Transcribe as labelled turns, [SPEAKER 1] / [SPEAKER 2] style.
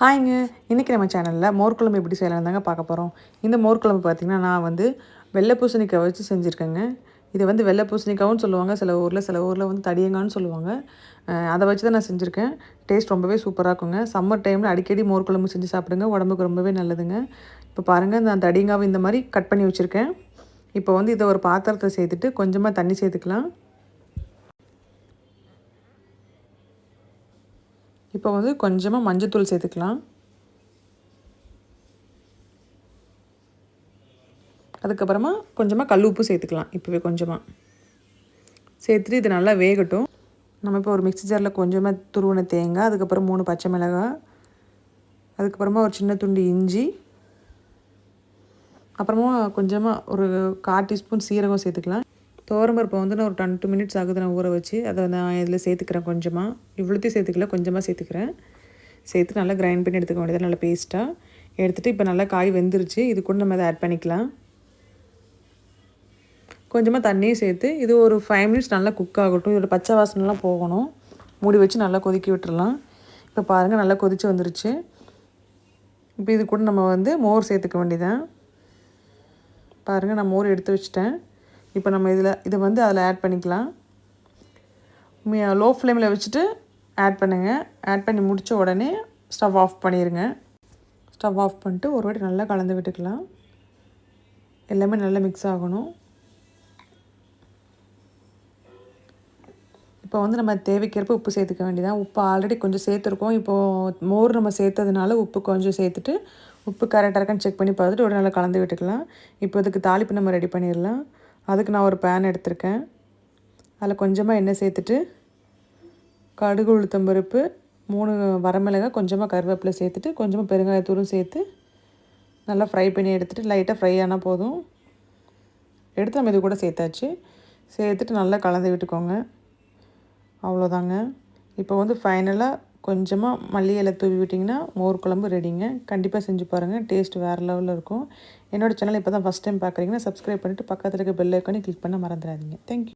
[SPEAKER 1] ஹாய்ங்க. இன்றைக்கி நம்ம சேனலில் மோர் குழம்பு எப்படி செய்யலாம் தாங்க பார்க்க போகிறோம் இந்த மோர் குழம்பு பார்த்திங்கன்னா நான் வந்து வெள்ளை பூசணிக்காய் வச்சு செஞ்சுருக்கேங்க. இதை வந்து வெள்ளை பூசணிக்காவும் சொல்லுவாங்க. சில ஊரில் சில ஊரில் வந்து தடியங்கான்னு சொல்லுவாங்க. அதை வச்சு தான் நான் செஞ்சுருக்கேன். டேஸ்ட் ரொம்பவே சூப்பராக இருக்குங்க. சம்மர் டைமில் அடிக்கடி மோர் குழம்பு செஞ்சு சாப்பிடுங்க. உடம்புக்கு ரொம்பவே நல்லதுங்க. இப்போ பாருங்கள் நான் தடியங்காவை இந்த மாதிரி கட் பண்ணி வச்சுருக்கேன். இப்போ வந்து இதை ஒரு பாத்திரத்தை சேர்த்துட்டு கொஞ்சமாக தண்ணி சேர்த்துக்கலாம். இப்போ வந்து கொஞ்சமாக மஞ்சத்தூள் சேர்த்துக்கலாம். அதுக்கப்புறமா கொஞ்சமாக கல் உப்பு சேர்த்துக்கலாம் இப்போவே கொஞ்சமாக சேர்த்துட்டு இது நல்லா வேகட்டும். நம்ம இப்போ ஒரு மிக்சி ஜாரில் கொஞ்சமாக துருவின தேங்காய் அதுக்கப்புறம் மூணு பச்சை மிளகாய் அதுக்கப்புறமா ஒரு சின்ன துண்டு இஞ்சி அப்புறமா கொஞ்சமாக ஒரு கால் டீஸ்பூன் சீரகம் சேர்த்துக்கலாம். துவரம்பருப்பை வந்து நான் ஒரு டென் டூ மினிட்ஸ் ஆகுது நான் ஊற வச்சு. அதை நான் இதில் சேர்த்துக்கிறேன் கொஞ்சமாக இவ்வளோத்தையும் சேர்த்துக்கல கொஞ்சமாக சேர்த்துக்கிறேன். சேர்த்து நல்லா கிரைண்ட் பண்ணி எடுத்துக்க வேண்டியது நல்லா பேஸ்ட்டாக எடுத்துகிட்டு இப்போ நல்லா காய் வெந்துருச்சு. இது கூட நம்ம அதை ஆட் பண்ணிக்கலாம். கொஞ்சமாக தண்ணியும் சேர்த்து இது ஒரு ஃபைவ் மினிட்ஸ் நல்லா குக் ஆகட்டும். இதோட பச்சை வாசனைலாம் போகணும். மூடி வச்சு நல்லா கொதிக்கி விட்டுடலாம் இப்போ பாருங்கள் நல்லா கொதித்து வந்துருச்சு. இப்போ இது கூட நம்ம வந்து மோர் சேர்த்துக்க வேண்டியதான் பாருங்கள் நான் மோர் எடுத்து வச்சுட்டேன். இப்போ நம்ம இதில் இதை வந்து அதில் ஆட் பண்ணிக்கலாம். லோ ஃப்ளேமில் வச்சுட்டு ஆட் பண்ணுங்கள் ஆட் பண்ணி முடித்த உடனே ஸ்டவ் ஆஃப் பண்ணிடுங்க ஸ்டவ் ஆஃப் பண்ணிட்டு ஒரு வாட்டி நல்லா கலந்து விட்டுக்கலாம். எல்லாமே நல்லா மிக்ஸ் ஆகணும். இப்போ வந்து நம்ம தேவைக்கேற்ப உப்பு சேர்த்துக்க வேண்டியதான் உப்பு ஆல்ரெடி கொஞ்சம் சேர்த்துருக்கோம். இப்போது மோர் நம்ம சேர்த்ததுனால உப்பு கொஞ்சம் சேர்த்துட்டு உப்பு கரெக்டாக இருக்கான்னு செக் பண்ணி பார்த்துட்டு ஒரு நல்லா கலந்து விட்டுக்கலாம். இப்போ இதுக்கு தாளிப்பு நம்ம ரெடி பண்ணிடலாம். அதுக்கு நான் ஒரு பேன் எடுத்திருக்கேன். அதில் கொஞ்சமாக எண்ணெய் சேர்த்துட்டு கடுகு உளுத்தம்பருப்பு மூணு வரமிளகாய் கொஞ்சமாக கருவேப்பிலை சேர்த்துட்டு கொஞ்சமாக பெருங்காயத்தூளும் சேர்த்து நல்லா ஃப்ரை பண்ணி எடுத்துகிட்டு லைட்டாக ஃப்ரை ஆனால் போதும். எடுத்து நம்ம இது கூட சேர்த்தாச்சு. சேர்த்துட்டு நல்லா கலந்து விட்டுக்கோங்க. அவ்வளோதாங்க இப்போ வந்து ஃபைனலாக கொஞ்சமாக மல்லி இலை தூவி விட்டிங்கன்னா மோர் குழம்பு ரெடிங்க கண்டிப்பாக செஞ்சு பாருங்கள் டேஸ்ட் வேறு லெவலில் இருக்கும். என்னோடய சேனல் இப்போ தான் ஃபஸ்ட் டைம் பார்க்குறீங்கன்னா சப்ஸ்கிரைப் பண்ணிவிட்டு பக்கத்தில் இருக்க பெல் ஐக்கானே கிளிக் பண்ண மறந்துடாதீங்க. தேங்க்யூ